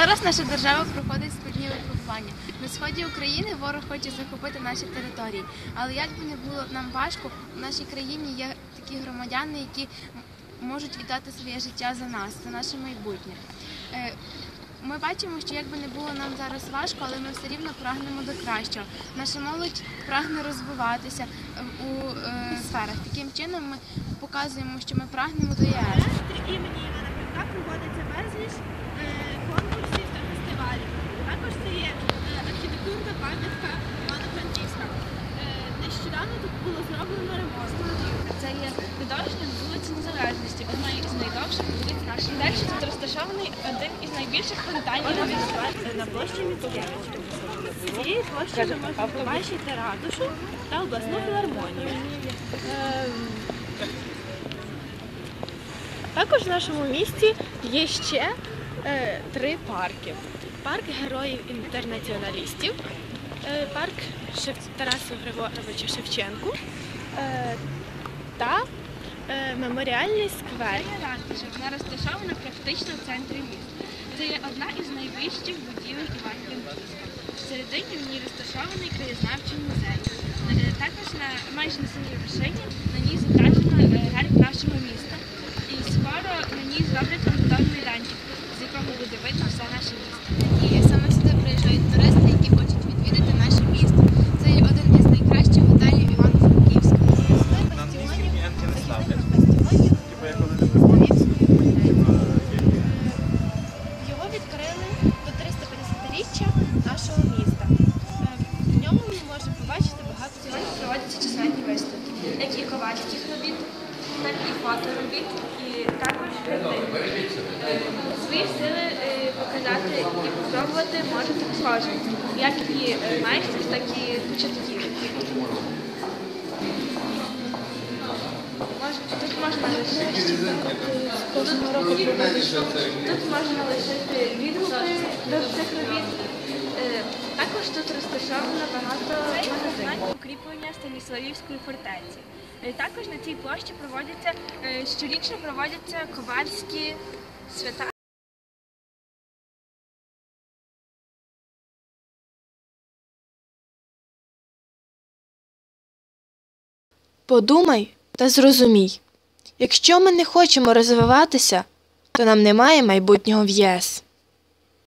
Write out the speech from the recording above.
Зараз наша держава проходить складні випробування. На сході України ворог хоче захопити наші території. Але як би не було нам важко, в нашій країні є такі громадяни, які можуть віддати своє життя за нас, за наше майбутнє. Е, Ми бачимо, що як би не було нам зараз важко, але ми все рівно прагнемо до кращого. Наша молодь прагне розвиватися е, у е, сферах. Таким чином ми показуємо, що ми прагнемо до ЄС. Імені Івана Франка проводиться безліч е, конкурсів та фестивалів. Також це є е, архітектурна пам'ятка Івано-Франківська. Е, Нещодавно тут було зроблено ремонт. Це є відродження вулиці Незалежності, одна із найдовших вулиць нашої. Далі тут розташований один із найбільших фонтанів на на площі Міцкевича. Цієї площі ви можете побачити ратушу та обласну філармонію. Ем, Також в нашому місті є ще е, три парки: парк героїв-інтернаціоналістів, е, парк Шев... Тараса Григоровича Шевченку е, та е, меморіальний сквер. Вона розташована практично в центрі міста. Це є одна із найвищих будівель Івано-Франківська. Всередині в ній розташований краєзнавчий музей. Е, Також на майже на самій вершині на ній зображено е, герб нашого міста. І скоро на ній зроблять фронтовий майданчик, з якого буде видно все наше місто. Робіт, так і фоторобіт, і також. Е, Свої сили е, показати і попробувати може так кожен, як і е, майстер, так і початківець. Тут можна лишити тут, можна лишити відгуки до цих робіт. Також тут розташовано багато. Укріплення Станіславівської фортеці. Е, Також на цій площі проводяться е, щорічно проводяться ковальські свята. Подумай та зрозумій. Якщо ми не хочемо розвиватися, то нам немає майбутнього в ЄС.